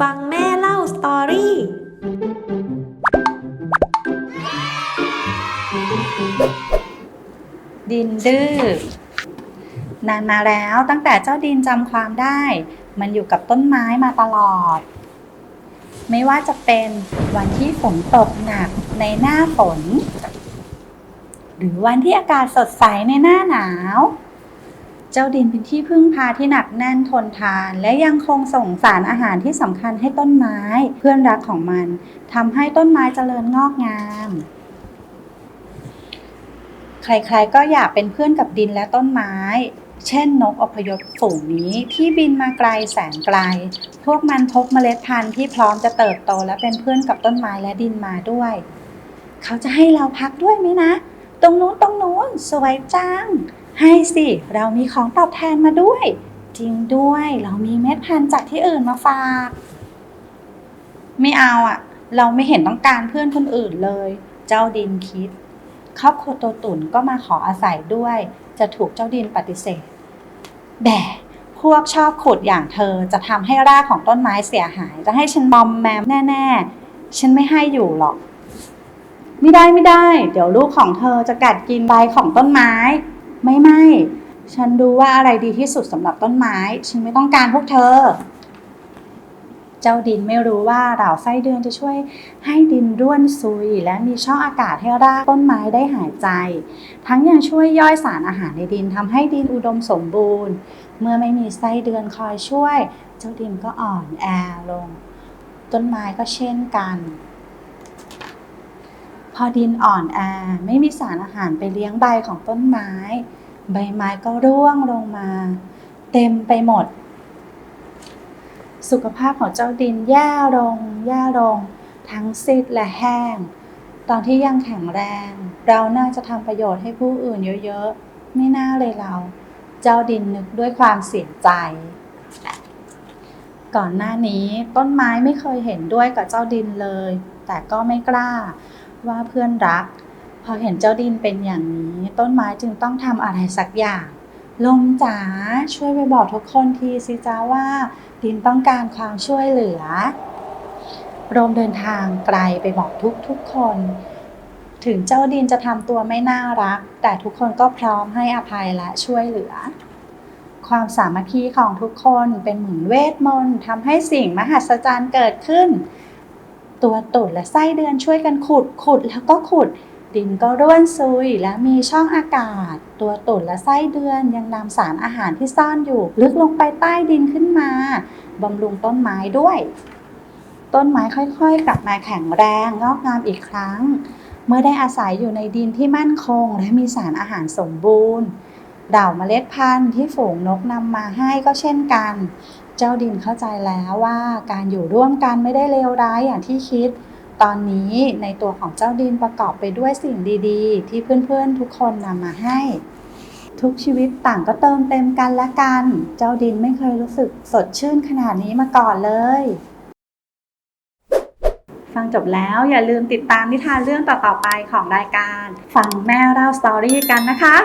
ฟังแม่เล่าสตอรี่ ดินดื้อนานมาแล้วตั้งแต่เจ้าดินจำความได้ มันอยู่กับต้นไม้มาตลอด ไม่ว่าจะเป็นวันที่ฝนตกหนักในหน้าฝน หรือวันที่อากาศสดใสในหน้าหนาว เจ้าดินเป็นที่พึ่งพาที่หนักแน่นทนทาน และยังคงส่งสารอาหารที่สำคัญให้ต้นไม้ เพื่อนรักของมันทำให้ต้นไม้เจริญงอกงาม ใครๆก็อยากเป็นเพื่อนกับดินและต้นไม้ เช่นนกอพยพฝูงนี้ที่บินมาไกลแสนไกล พวกมันพกเมล็ดพันธุ์ที่พร้อมจะเติบโตและเป็นเพื่อนกับต้นไม้และดินมาด้วย เขาจะให้เราพักด้วยไหมนะ ตรงนู้นตรงนู้นสวยจัง ให้สิ เรามีของตอบแทนมาด้วย จริงด้วย เรามีเม็ดพันธุ์จากที่อื่นมาฝาก ไม่เอาอะเราไม่เห็นต้องการเพื่อนคนอื่นเลย เจ้าดินคิด ครอบครัวตัวตุ่นก็มาขออาศัยด้วย จะถูกเจ้าดินปฏิเสธแด่พวกชอบขุดอย่างเธอจะทำให้รากของต้นไม้เสียหาย จะให้ฉันมอมแมมแน่ๆ ฉันไม่ให้อยู่หรอก ไม่ได้ไม่ได้ เดี๋ยวลูกของเธอจะกัดกินใบของต้นไม้ ไม่ไม่ฉันรู้ว่าอะไรดีที่สุดสำหรับต้นไม้ ฉันไม่ต้องการพวกเธอ เจ้าดินไม่รู้ว่าเหล่าไส้เดือนจะช่วยให้ดินร่วนซุย และมีช่องอากาศให้รากต้นไม้ได้หายใจ ทั้งยังช่วยย่อยสารอาหารในดินทำให้ดินอุดมสมบูรณ์ เมื่อไม่มีไส้เดือนคอยช่วย เจ้าดินก็อ่อนแอลง ต้นไม้ก็เช่นกัน พอดินอ่อนแอไม่มีสารอาหารไปเลี้ยงใบของต้นไม้ ใบไม้ก็ร่วงลงมา เต็มไปหมด สุขภาพของเจ้าดินแย่ลง แย่ลง ทั้งซีดและแห้ง ตอนที่ยังแข็งแรง เราน่าจะทำประโยชน์ให้ผู้อื่นเยอะๆ ไม่น่าเลยเรา เจ้าดินนึกด้วยความเสียใจ ก่อนหน้านี้ต้นไม้ไม่เคยเห็นด้วยกับเจ้าดินเลย แต่ก็ไม่กล้า ว่าเพื่อนรัก พอเห็นเจ้าดินเป็นอย่างนี้ ต้นไม้จึงต้องทำอะไรสักอย่าง ลมจ๋าช่วยไปบอกทุกคนทีสิจ้าว่า ดินต้องการความช่วยเหลือโรมเดินทางไกลไปบอกทุกทุกคน ถึงเจ้าดินจะทำตัวไม่น่ารัก แต่ทุกคนก็พร้อมให้อภัยและช่วยเหลือ ความสามัคคีของทุกคนเป็นเหมือนเวทมนต์ทำให้สิ่งมหัศจรรย์เกิดขึ้น ตัวตุ่นและไส้เดือนช่วยกันขุด ขุดแล้วก็ขุด ดินก็ร่วนซุยและมีช่องอากาศ ตัวตุ่นและไส้เดือนยังนำสารอาหารที่ซ่อนอยู่ ลึกลงไปใต้ดินขึ้นมาบำรุงต้นไม้ด้วย ต้นไม้ค่อยๆ กลับมาแข็งแรงงอกงามอีกครั้ง เมื่อได้อาศัยอยู่ในดินที่มั่นคง และมีสารอาหารสมบูรณ์ เหล่าเมล็ดพันธุ์ที่ฝูงนกนำมาให้ก็เช่นกัน เจ้าดินเข้าใจแล้วว่าการอยู่ร่วมกันไม่ได้เลวร้ายอย่างที่คิด ตอนนี้ในตัวของเจ้าดินประกอบไปด้วยสิ่งดีๆ ที่เพื่อนๆทุกคนนำมาให้ ทุกชีวิตต่างก็เติมเต็มกันและกัน เจ้าดินไม่เคยรู้สึกสดชื่นขนาดนี้มาก่อนเลย ฟังจบแล้วอย่าลืมติดตามนิทานเรื่องต่อๆไปของรายการ ฟังแม่เล่าสตอรี่กันนะคะ